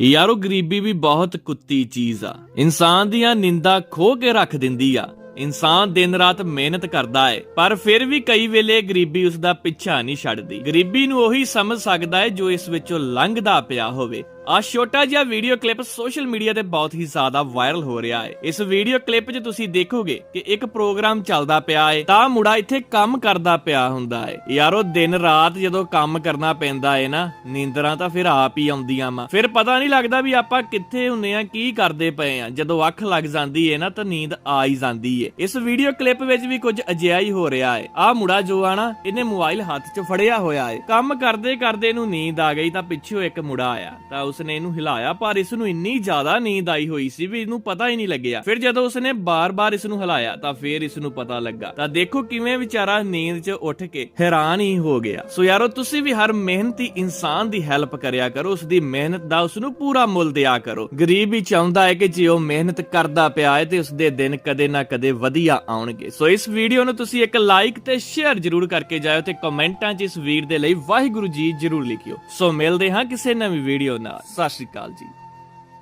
ਯਾਰੋ, ਗਰੀਬੀ ਵੀ ਬਹੁਤ ਕੁੱਤੀ ਚੀਜ਼ ਆ। ਇਨਸਾਨ ਦੀਆਂ ਨਿੰਦਾ ਖੋ ਕੇ ਰੱਖ ਦਿੰਦੀ ਆ। ਇਨਸਾਨ ਦਿਨ ਰਾਤ ਮਿਹਨਤ ਕਰਦਾ ਏ, ਪਰ ਫਿਰ ਵੀ ਕਈ ਵੇਲੇ ਗਰੀਬੀ ਉਸ ਦਾ ਪਿੱਛਾ ਨਹੀਂ ਛੱਡਦੀ। ਗਰੀਬੀ ਨੂੰ ਉਹੀ ਸਮਝ ਸਕਦਾ ਏ ਜੋ ਇਸ ਵਿੱਚੋਂ ਲੰਘਦਾ ਪਿਆ ਹੋਵੇ। ਆ ਛੋਟਾ ਜਿਹਾ ਵੀਡੀਓ ਕਲਿੱਪ ਸੋਸ਼ਲ ਮੀਡੀਆ ਤੇ ਬਹੁਤ ਹੀ ਜ਼ਿਆਦਾ ਵਾਇਰਲ ਹੋ ਰਿਹਾ ਹੈ। ਇਸ ਵੀਡੀਓ ਕਲਿੱਪ 'ਚ ਤੁਸੀਂ ਦੇਖੋਗੇ ਕਿ ਇੱਕ ਪ੍ਰੋਗਰਾਮ ਚੱਲਦਾ ਪਿਆ ਹੈ, ਤਾਂ ਮੁੰਡਾ ਇੱਥੇ ਕੰਮ ਕਰਦਾ ਪਿਆ ਹੁੰਦਾ ਹੈ। ਯਾਰੋ ਦਿਨ ਰਾਤ ਜਦੋਂ ਕੰਮ ਕਰਨਾ ਪੈਂਦਾ ਹੈ ਨਾ, ਨੀਂਦਰਾਂ ਤਾਂ ਫਿਰ ਆਪ ਹੀ ਆਉਂਦੀਆਂ ਵਾ। ਫਿਰ ਪਤਾ ਨਹੀਂ ਲੱਗਦਾ ਵੀ ਆਪਾਂ ਕਿੱਥੇ ਹੁੰਨੇ ਆ, ਕੀ ਕਰਦੇ ਪਏ ਆ। ਜਦੋਂ ਅੱਖ ਲੱਗ ਜਾਂਦੀ ਹੈ ਨਾ, ਤਾਂ ਨੀਂਦ ਆ ਹੀ ਜਾਂਦੀ ਹੈ। ਇਸ ਵੀਡੀਓ ਕਲਿੱਪ ਵਿੱਚ ਵੀ ਕੁਝ ਅਜਿਹਾ ਹੀ ਹੋ ਰਿਹਾ ਹੈ। ਆ ਮੁੰਡਾ ਜੋ ਆ ਨਾ, ਇਹਨੇ ਮੋਬਾਈਲ ਹੱਥ 'ਚ ਫੜਿਆ ਹੋਇਆ ਹੈ। ਕੰਮ ਕਰਦੇ ਕਰਦੇ ਇਹਨੂੰ ਨੀਂਦ ਆ ਗਈ, ਤਾਂ ਪਿੱਛੋਂ ਇੱਕ ਮੁੰਡਾ ਆਇਆ। ਤਾਂ ਉਸ ਉਸਨੇ ਇਹਨੂੰ ਹਿਲਾਇਆ, ਪਰ ਇਸ ਨੂੰ ਇੰਨੀ ਜ਼ਿਆਦਾ ਨੀਂਦ ਆਈ ਹੋਈ ਸੀ ਵੀ ਇਹਨੂੰ ਪਤਾ ਹੀ ਨਹੀਂ ਲੱਗਿਆ। ਫਿਰ ਜਦੋਂ ਉਸਨੇ ਬਾਰ-ਬਾਰ ਇਸ ਨੂੰ ਹਿਲਾਇਆ, ਤਾਂ ਫਿਰ ਇਸ ਨੂੰ ਪਤਾ ਲੱਗਾ। ਤਾਂ ਦੇਖੋ ਕਿਵੇਂ ਵਿਚਾਰਾ ਨੀਂਦ 'ਚ ਉੱਠ ਕੇ ਹੈਰਾਨ ਹੀ ਹੋ ਗਿਆ। ਸੋ ਯਾਰੋ, ਤੁਸੀਂ ਵੀ ਹਰ ਮਿਹਨਤੀ ਇਨਸਾਨ ਦੀ ਹੈਲਪ ਕਰਿਆ ਕਰੋ ਉਸ ਦੀ ਮਿਹਨਤ ਦਾ ਉਸ ਨੂੰ ਪੂਰਾ ਮੁੱਲ ਦਿਆ ਕਰੋ। ਗਰੀਬ ਵੀ ਚਾਹੁੰਦਾ ਹੈ ਕਿ ਜੇ ਉਹ ਮਿਹਨਤ ਕਰਦਾ ਪਿਆ ਹੈ, ਤੇ ਉਸ ਦੇ ਦਿਨ ਕਦੇ ਨਾ ਕਦੇ ਵਧੀਆ ਆਉਣਗੇ। ਸੋ ਇਸ ਵੀਡੀਓ ਨੂੰ ਤੁਸੀਂ ਇੱਕ ਲਾਈਕ ਤੇ ਸ਼ੇਅਰ ਜ਼ਰੂਰ ਕਰਕੇ ਜਾਇਓ ਤੇ ਕਮੈਂਟਾਂ 'ਚ ਇਸ ਵੀਰ ਦੇ ਲਈ ਵਾਹਿਗੁਰੂ ਜੀ ਜ਼ਰੂਰ ਲਿਖਿਓ। ਸੋ ਮਿਲਦੇ ਹਾਂ ਕਿਸੇ ਨਵੀਂ ਵੀਡੀਓ ਨਾਲ। ਸਤਿ ਸ਼੍ਰੀ ਅਕਾਲ ਜੀ।